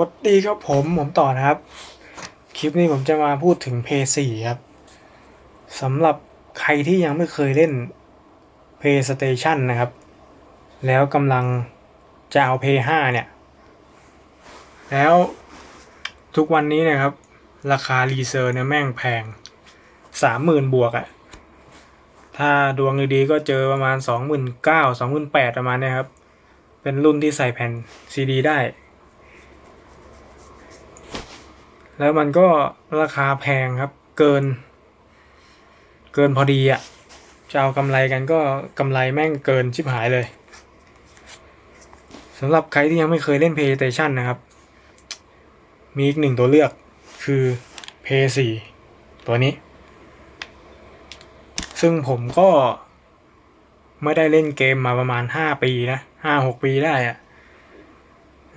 วัสดีครับผมผมต่อนะครับ คลิปนี้ผมจะมาพูดถึง p 4ครับสำหรับใครที่ยังไม่เคยเล่น PlayStation นะครับ แล้วกำลังจะเอา p 5เนี่ย แล้วทุกวันนี้นะครับ ราคารีเซอร์เนี่ยแม่งแพงสามหมื่นบวกอะถ้าดวงดีๆก็เจอประมาณสองหมื่นเก้าสองหมื่นแปดประมาณเนี้ยครับ เป็นรุ่นที่ใส่แผ่นซีดีได้ แล้วมันก็ราคาแพงครับ เกิน เกินพอดีอะ่ะจะเอากำไรกันก็กำไรแม่งเกินชิบหายเลยสำหรับใครที่ยังไม่เคยเล่น PlayStation นะครับ มีอีกหนึ่งตัวเลือกคือ p 4ตัวนี้ ซึ่งผมก็ไม่ได้เล่นเกมมาประมาณ 5 ปีนะ 5-6 ปีได้อะ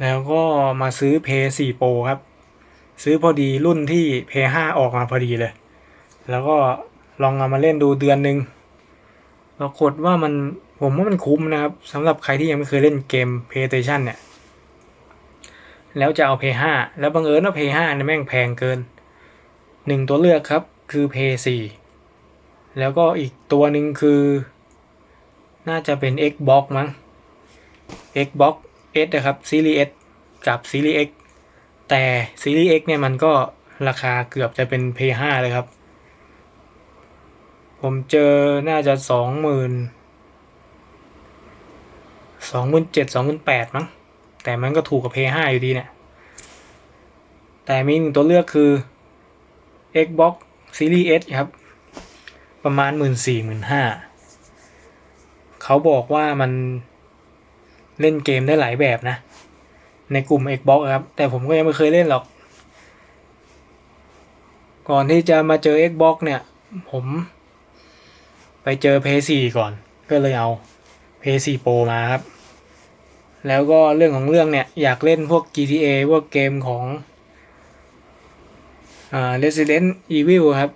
แล้วก็มาซื้อ p 4 Pro ครับ ซื้อพอดีรุ่นที่ p 5ออกมาพอดีเลย แล้วก็ลองเอามาเล่นดูเดือนหนึ่งปรากฏว่ามันผมว่ามันคุ้มนะครับสำหรับใครที่ยังไม่เคยเล่นเกม PlayStation เนี่ย แล้วจะเอา p 5แล้วบังเอิญว่า p 5เนี่ยแม่งแพงเกินหนึ่งตัวเลือกครับคือ p 4แล้วก็อีกตัวหนึ่งคือ น่าจะเป็น Xbox มั้ง Xbox S นะครับ Series S กับ Series X แต่ Series X เนี่ยมันก็ราคาเกือบจะเป็น p 5เลยครับ ผมเจอน่าจะสองหมื่นสองหมื่นเจ็ดสองหมื่นแปดมั้ง แต่มันก็ถูกกับ p 5อยู่ดีเนี่ย แต่มีหนึ่งตัวเลือกคือ Xbox Series S ครับ ประมาณหมื่นสี่หมื่นห้าเขาบอกว่ามันเล่นเกมได้หลายแบบนะ ในกลุ่ม Xbox ครับ แต่ผมก็ยังไม่เคยเล่นหรอก ก่อนที่จะมาเจอ Xbox เนี่ย ผม ไปเจอ p 4ก่อน ก็เลยเอา p 4 Pro มาครับ แล้วก็เรื่องของเรื่องเนี่ย อยากเล่นพวก GTA พวกเกมของอ่า Resident Evil ครับ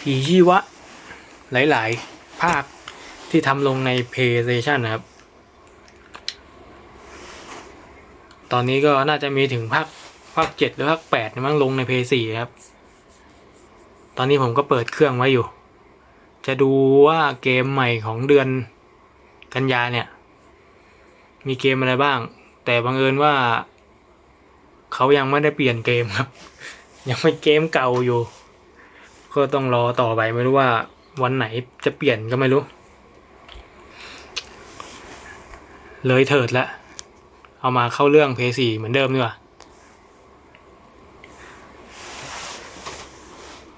ผีชีวะ หลาย ๆ ภาคที่ทำลงใน PlayStation นะครับ ตอนนี้ก็น่าจะมีถึงภาคภาคเจ็ดหรือภาคแปดมั้งลงใน PS4 ครับ ตอนนี้ผมก็เปิดเครื่องไว้อยู่ จะดูว่าเกมใหม่ของเดือนกันยาเนี่ย มีเกมอะไรบ้าง แต่บังเอิญว่า เขายังไม่ได้เปลี่ยนเกมครับ ยังเป็นเกมเก่าอยู่ ก็ต้องรอต่อไปไม่รู้ว่าวันไหนจะเปลี่ยนก็ไม่รู้ เลยเถิดละ เอามาเข้าเรื่องเพย์สี่เหมือนเดิมดีกว่า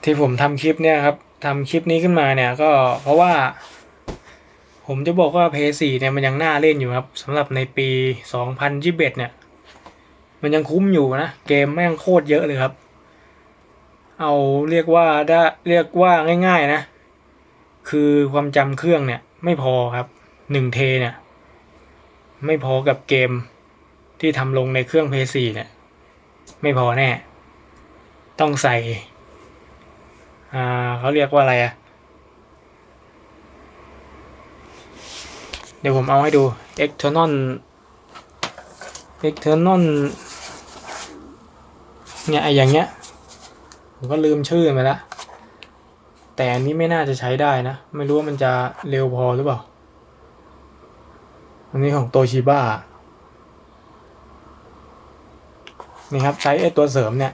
ที่ผมทำคลิปเนี่ยครับทำคลิปนี้ขึ้นมาเนี่ยก็เพราะว่า ผมจะบอกว่าเพย์สี่เนี่ยมันยังน่าเล่นอยู่ครับสำหรับในปี2021เนี่ย มันยังคุ้มอยู่นะ เกมแม่งโคตรเยอะเลยครับ เอาเรียกว่าได้เรียกว่าง่าย ๆนะ คือความจำเครื่องเนี่ย ไม่พอครับหนึ่งเทเนี่ย ไม่พอกับเกม ที่ทำลงในเครื่อง p 4เนี่ย ไม่พอแน่ ต้องใส่ อ่าเขาเรียกว่าอะไรอะเดี๋ยวผมเอาให้ดู external external เนี่ยไออย่างเงี้ย ผมก็ลืมชื่อไปแล้วแต่อันนี้ไม่น่าจะใช้ได้นะ ไม่รู้ว่ามันจะเร็วพอหรือเปล่า อันนี้ของโตชิบ้า นี่ครับใช้ไอ้ตัวเสริมเนี่ย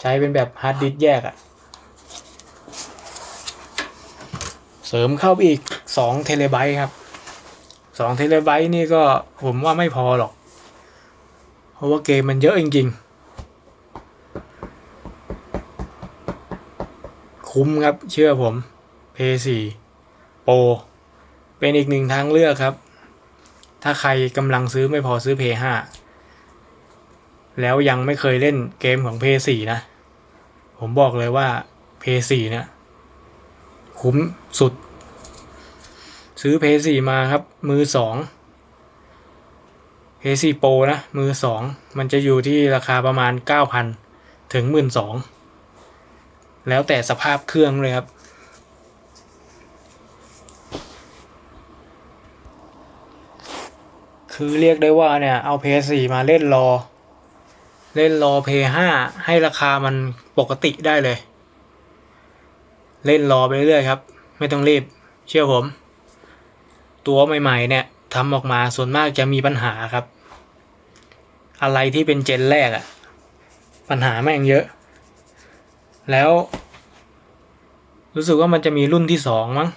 ใช้เป็นแบบฮาร์ดดิสแยกอะเสริมเข้าไปอีกสองเทเลไบต์ครับสองเทเลไบต์นี่ก็ผมว่าไม่พอหรอก เพราะว่าเกมมันเยอะจริง ๆ คุ้มครับเชื่อผม P4 Pro เป็นอีกหนึ่งทางเลือกครับ ถ้าใครกำลังซื้อไม่พอซื้อ P5 แล้วยังไม่เคยเล่นเกมของ P4 นะ ผมบอกเลยว่า P4 เนี่ยคุ้มสุด ซื้อ P4 มาครับ มือสอง P4 Pro นะ มือสอง มันจะอยู่ที่ราคาประมาณ 9,000 ถึง 12,000 แล้วแต่สภาพเครื่องเลยครับคือเรียกได้ว่าเนี่ย เอาเพย์ซีมาเล่นรอ เล่นรอเพย์ห้าให้ราคามันปกติได้เลย เล่นรอไปเรื่อยๆครับ ไม่ต้องรีบ เชื่อผม ตัวใหม่ๆเนี่ยทำออกมาส่วนมากจะมีปัญหาครับ อะไรที่เป็นเจนแรกอะปัญหาแม่งเยอะ แล้ว รู้สึกว่ามันจะมีรุ่นที่สองมั้ง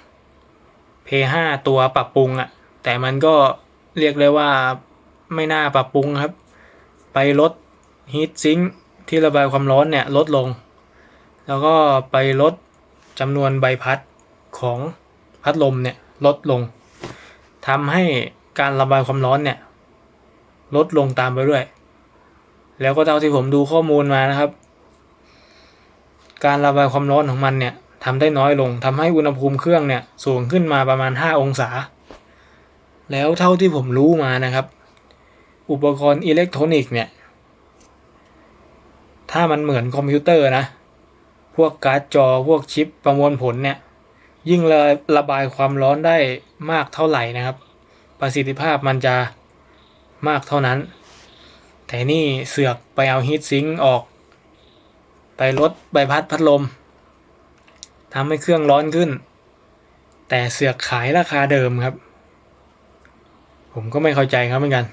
P5 ตัวปรับปรุงอะแต่มันก็เรียกเลยว่าไม่น่าปรับปรุงครับ ไปลด ฮีทซิงค์ที่ระบายความร้อนเนี่ยลดลง แล้วก็ไปลดจำนวนใบพัดของพัดลมเนี่ยลดลงทำให้การระบายความร้อนเนี่ยลดลงตามไปด้วย แล้วก็เท่าที่ผมดูข้อมูลมานะครับ การระบายความร้อนของมันเนี่ยทำได้น้อยลงทำให้อุณหภูมิเครื่องเนี่ยสูงขึ้นมาประมาณ 5 องศา แล้วเท่าที่ผมรู้มานะครับ อุปกรณ์อิเล็กทรอนิกส์เนี่ย ถ้ามันเหมือนคอมพิวเตอร์นะ พวกการ์ดจอพวกชิปประมวลผลเนี่ย ยิ่งระระบายความร้อนได้มากเท่าไหร่นะครับ ประสิทธิภาพมันจะมากเท่านั้น แต่นี่เสือกไปเอาฮีทซิงค์ออก ไปลดใบพัดพัดลมทำให้เครื่องร้อนขึ้น แต่เสือกขายราคาเดิมครับ ผมก็ไม่เข้าใจครับเหมือนกัน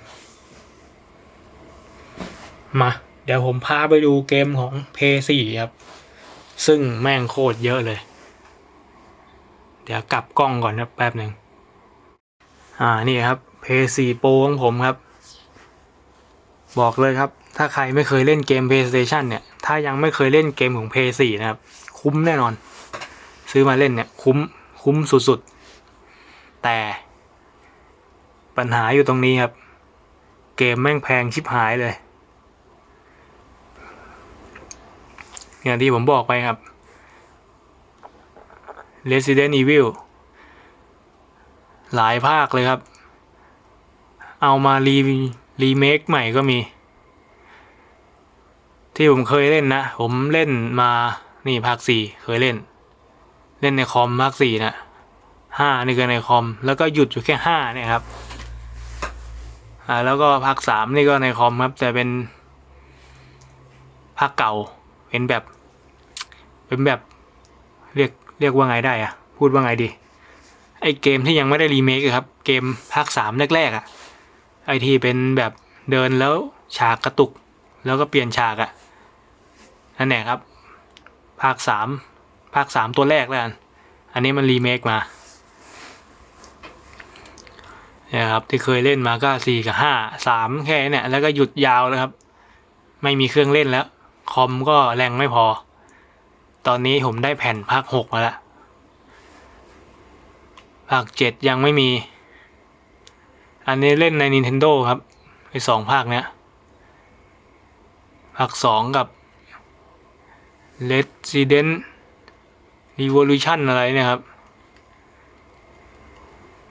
มา เดี๋ยวผมพาไปดูเกมของ p 4ครับ ซึ่งแม่งโคตรเยอะเลย เดี๋ยวกลับกล้องก่อนนะแป๊บหนึ่งอ่านี่ครับ p 4 Pro ของผมครับ บอกเลยครับ ถ้าใครไม่เคยเล่นเกม PlayStation เนี่ย ถ้ายังไม่เคยเล่นเกมของ p 4นะครับ คุ้มแน่นอน ซื้อมาเล่นเนี่ย คุ้มคุ้มสุดๆ แต่ปัญหาอยู่ตรงนี้ครับ เกมแม่งแพงชิบหายเลย อย่างที่ผมบอกไปครับ Resident Evil หลายภาคเลยครับ เอามารีรีเมคใหม่ก็มี ที่ผมเคยเล่นนะ ผมเล่นมานี่ภาคสี่เคยเล่น เล่นในคอมภาคสี่นะห้านี่ก็ในคอม แล้วก็หยุดอยู่แค่ห้าเนี่ยครับอ่าแล้วก็ภาคสามนี่ก็ในคอมครับ แต่เป็นภาคเก่า เป็นแบบ เป็นแบบ เรียกเรียกว่าไงได้อะพูดว่าไงดี ไอเกมที่ยังไม่ได้รีเมคครับ เกมภาคสามแรกๆอะไอที่เป็นแบบเดินแล้วฉากกระตุก แล้วก็เปลี่ยนฉากอะนั่นแหละครับ ภาคสามภาคสามตัวแรกแล้วกันอันนี้มันรีเมคมาเนี่ยครับที่เคยเล่นมาก็สี่กับห้าสามแค่เนี่ยแล้วก็หยุดยาวแล้วครับ ไม่มีเครื่องเล่นแล้ว คอมก็แรงไม่พอ ตอนนี้ผมได้แผ่นภาคหกมาแล้วภาคเจ็ดยังไม่มี อันนี้เล่นใน Nintendo ครับไอสองภาคเนี้ย ภาคสองกับ Resident Revolution อะไรเนี่ยครับ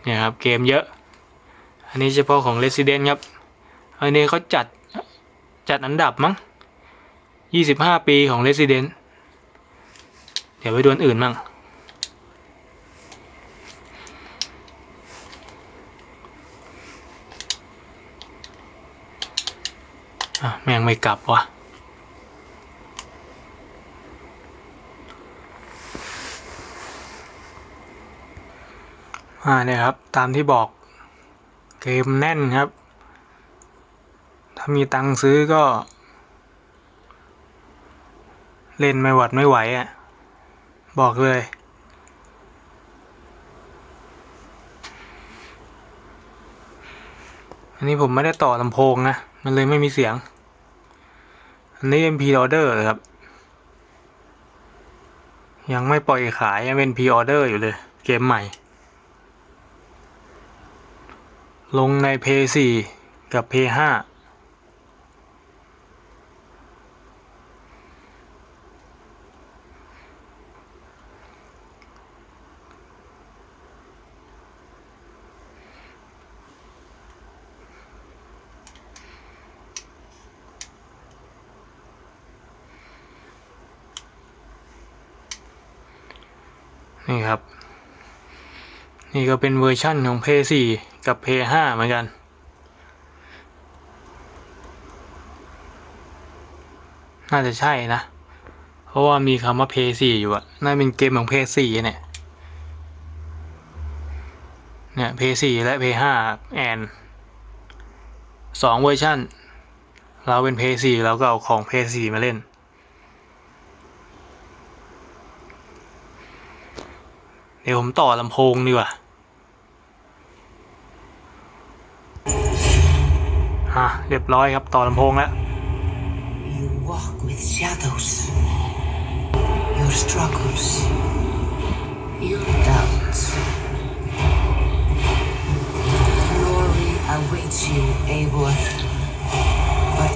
เนี่ยครับ เกมเยอะ อันนี้เฉพาะของ Resident ครับ อันนี้เขาจัดจัดอันดับมั้ง 25ปีของ Resident เดี๋ยวไปดูอันอื่นมั่งแม่งไม่กลับวะอ่าเนี่ยครับ ตามที่บอกเกมแน่นครับ ถ้ามีตังค์ซื้อก็ เล่นไม่หวัดไม่ไหวอะ บอกเลย อันนี้ผมไม่ได้ต่อลำโพงนะ มันเลยไม่มีเสียง อันนี้ MP order เลยครับ ยังไม่ปล่อยขาย ยังเป็น P order อยู่เลย เกมใหม่ ลงใน p 4กับ p 5 นี่ก็เป็นเวอร์ชั่นของ p 4กับ p 5เหมือนกัน น่าจะใช่นะ เพราะว่ามีคำว่า p 4อยู่อะน่าเป็นเกมของ p 4เนี่ย เนี่ย p 4และ p 5แอนสองเวอร์ชั่น เราเป็น p 4เราก็เอาของ p 4มาเล่นเดี๋ยวผมต่อลำโพงดีกว่า ฮะเรียบร้อยครับต่อลำโพงแล้ว You walk with shadows. Your struggles. Your doubts. Glory awaits you, Eivor. But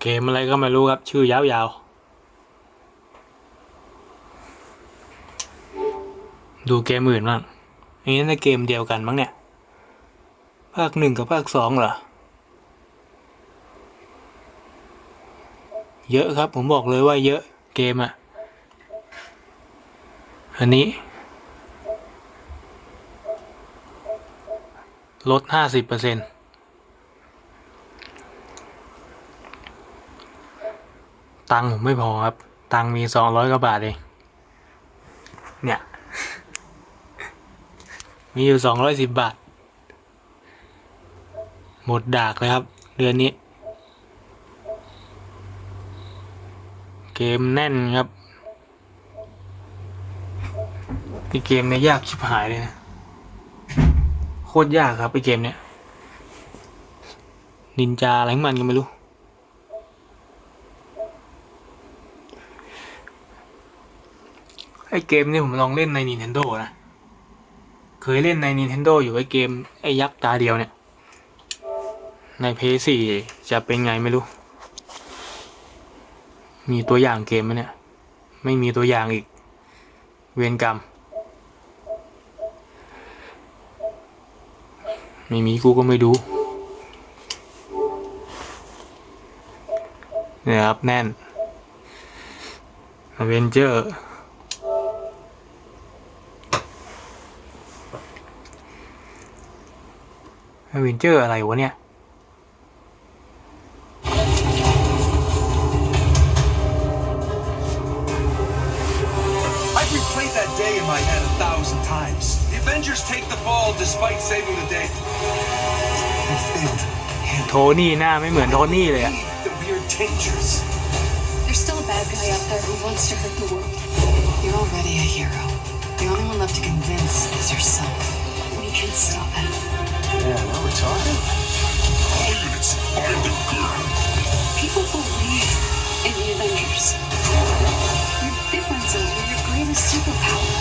เกมอะไรก็ไม่รู้ครับ ชื่อยาวๆดูเกมอื่นบ้างอันนี้ในเกมเดียวกันมั้งเนี่ย ภาคหนึ่งกับภาคสองเหรอ เยอะครับผมบอกเลยว่าเยอะเกมอะอันนี้ ลดห้าสิบเปอร์เซ็นต์ตังค์ผมไม่พอครับ ตังค์มีสองร้อยกว่าบาทเอง เนี่ย มีอยู่สองร้อยสิบบาท หมดดากเลยครับ เดือนนี้ เกมแน่นครับที่เกมเนี่ยยากชิบหายเลยนะ โคตรยากครับไอเกมเนี้ยนินจาอะไรมันก็ไม่รู้ ไอเกมนี่ผมลองเล่นใน Nintendo นะ เคยเล่นใน Nintendo อยู่ไอเกม ไอยักษ์ตาเดียวเนี่ย ใน PS4 จะเป็นไงไม่รู้ มีตัวอย่างเกมไหมเนี่ย ไม่มีตัวอย่างอีก เวียนกรรม ไม่มีกูก็ไม่ดูเนี่ยครับ แน่นอเวนเจอร์ อเวนเจอร์อะไรวะเนี่ย day in my head a thousand times. The Avengers take the fall despite saving the day. We failed. โทนี่หน้าไม่เหมือนโทนี่เลยอะ Believe that we are dangerous. There's still a bad guy out there who wants to hurt the world. you're already a hero. The only one left to convince is yourself. We can stop him. Yeah, now we're talking. All units, find the girl. People believe in the Avengers. Your differences a superpower.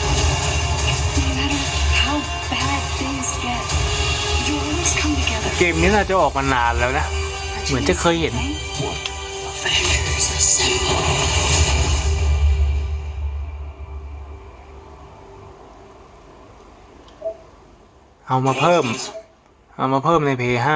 No matter how bad things get, you always come together. เกมนี้น่าจะออกมานานแล้วนะ เหมือนจะเคยเห็น What Avengers assemble? เอามาเพิ่ม เอามาเพิ่มใน P5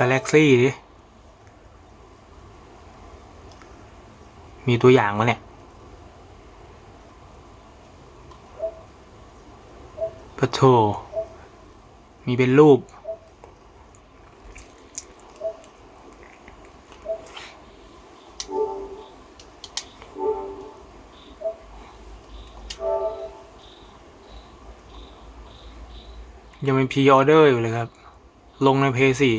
กาแล็กซี่ดิ มีตัวอย่างวะเนี่ย ปะโถ มีเป็นรูป ยังเป็นพ r ออเดอร์อยู่เลยครับลงในเพย์สี่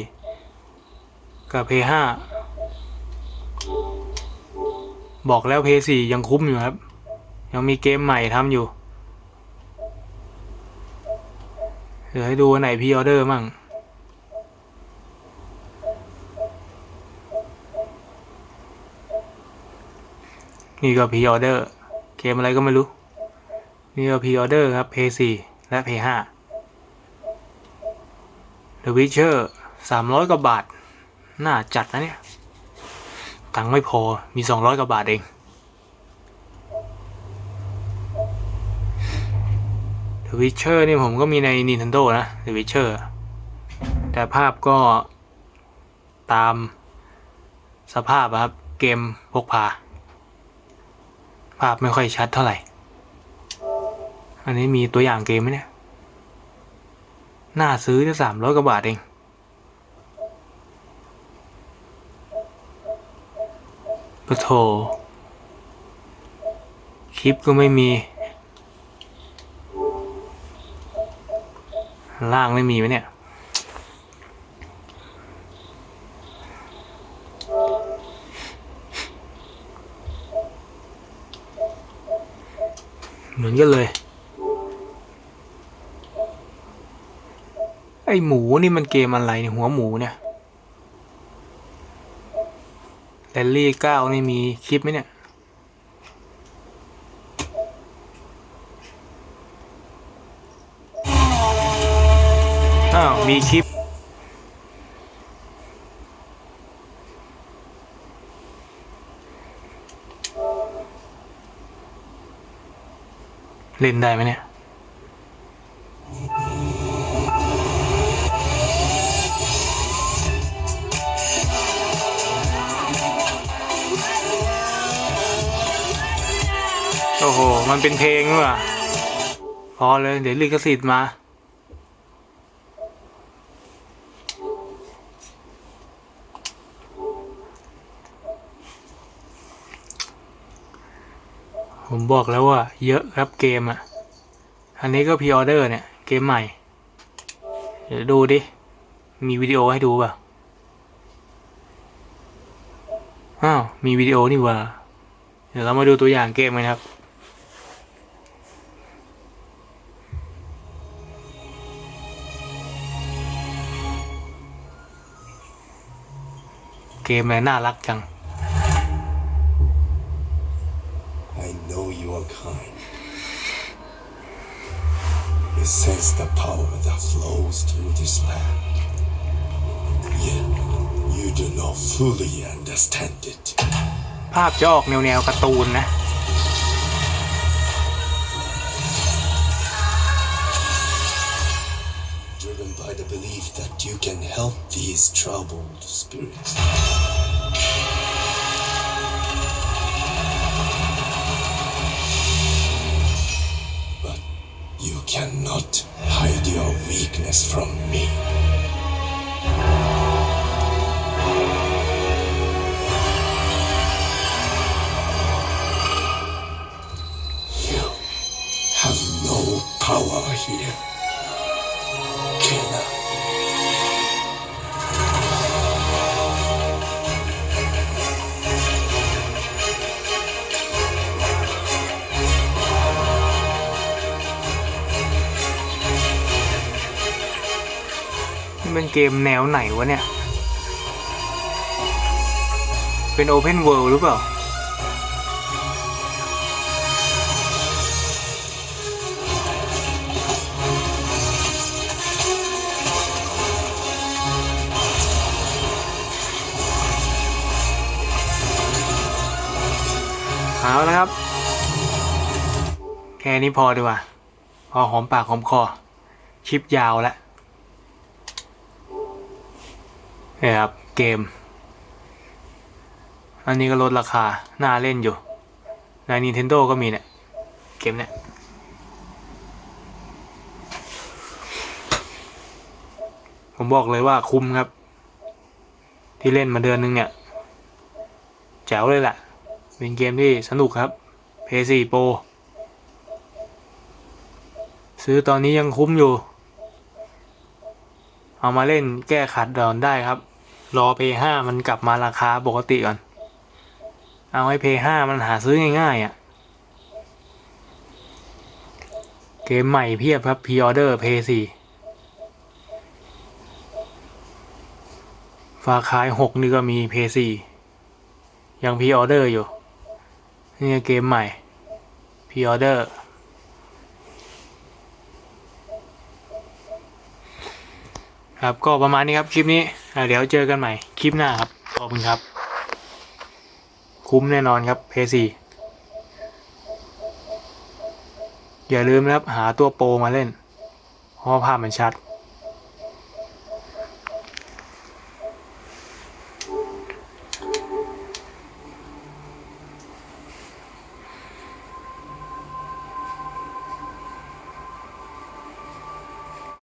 กับเพย์ห้าบอกแล้วเพย์สี่ยังคุ้มอยู่ครับ ยังมีเกมใหม่ทำอยู่เดี๋ยวให้ดูไหนพ r ออเดอร์มั่งนี่ก็พ r ออเดอร์เกมอะไรก็ไม่รู้ นี่ก็พ r ออเดอร์ครับ p 4และ p 5 The Witcher สามร้อยกว่าบาท น่าจัดนะเนี่ย ตังค์ไม่พอมีสองร้อยกว่าบาทเอง The The Witcher นี่ผมก็มีใน Nintendo นะ The Witcher แต่ภาพก็ตามสภาพครับ เกมพกพา ภาพไม่ค่อยชัดเท่าไหร่ อันนี้มีตัวอย่างเกมไหมเนี่ย น่าซื้อจะสามร้อยกว่าบาทเอง ปะโถคลิปก็ไม่มี ล่างไม่มีไหมเนี่ย เหมือนกันเลย ไอหมูนี่มันเกมอะไรเนี่ยหัวหมูเนี่ย แรลลี่เก้านี่มีคลิปไหมเนี่ย อ้าว มีคลิป เล่นได้ไหมเนี่ย โอ้โห มันเป็นเพลงด้วยว่ะพอเลย เดี๋ยวลิขสิทธิ์มา ผมบอกแล้วว่า เยอะครับเกมอะ อันนี้ก็พ r ออเดอร์เนี่ย เกมใหม่ เดี๋ยวดูดิ มีวิดีโอให้ดูป่ะ อ้าว มีวิดีโอนี่ว่า เดี๋ยวเรามาดูตัวอย่างเกมกันครับ เกมอะไรน่ารักจัง I know you are kind. You sense the power that flows through this land. Yet, you do not fully understand it. ภาพจะออกแนวแนวๆการ์ตูนนะ These troubled spirits. But you cannot hide your weakness from me. You have no power here. นเป็นเกมแนวไหนวะเนี่ย เป็น Open World หรือเปล่า เอาละครับ แค่นี้พอดีกว่า พอหอมปากหอมคอ คลิปยาวแล้ว เนี่ยครับ เกม อันนี้ก็ลดราคา น่าเล่นอยู่ ใน Nintendo ก็มีเนี่ย เกมเนี่ย ผมบอกเลยว่าคุ้มครับ ที่เล่นมาเดือนนึงเนี่ย แจ๋วเลยแหละ เป็นเกมที่สนุกครับ PS4 Pro ซื้อตอนนี้ยังคุ้มอยู่ เอามาเล่นแก้ขัดดอนได้ครับ รอ p 5มันกลับมาราคาปกติก่อน เอาให้ p 5มันหาซื้อง่ายๆอะ่ะ เกมใหม่เพียบครับ p ีออเดอร์ p 4ฟาคาย6นี่ก็มี p 4ยัง p ีออเดอร์อยู่ นี่เกมใหม่ p ีออเดอร์ครับก็ประมาณนี้ครับ คลิปนี้ เดี๋ยวเจอกันใหม่คลิปหน้าครับ ขอบคุณครับ คุ้มแน่นอนครับเพซีอย่าลืมนะครับหาตัวโปรมาเล่นเพราะว่าภาพมันชัด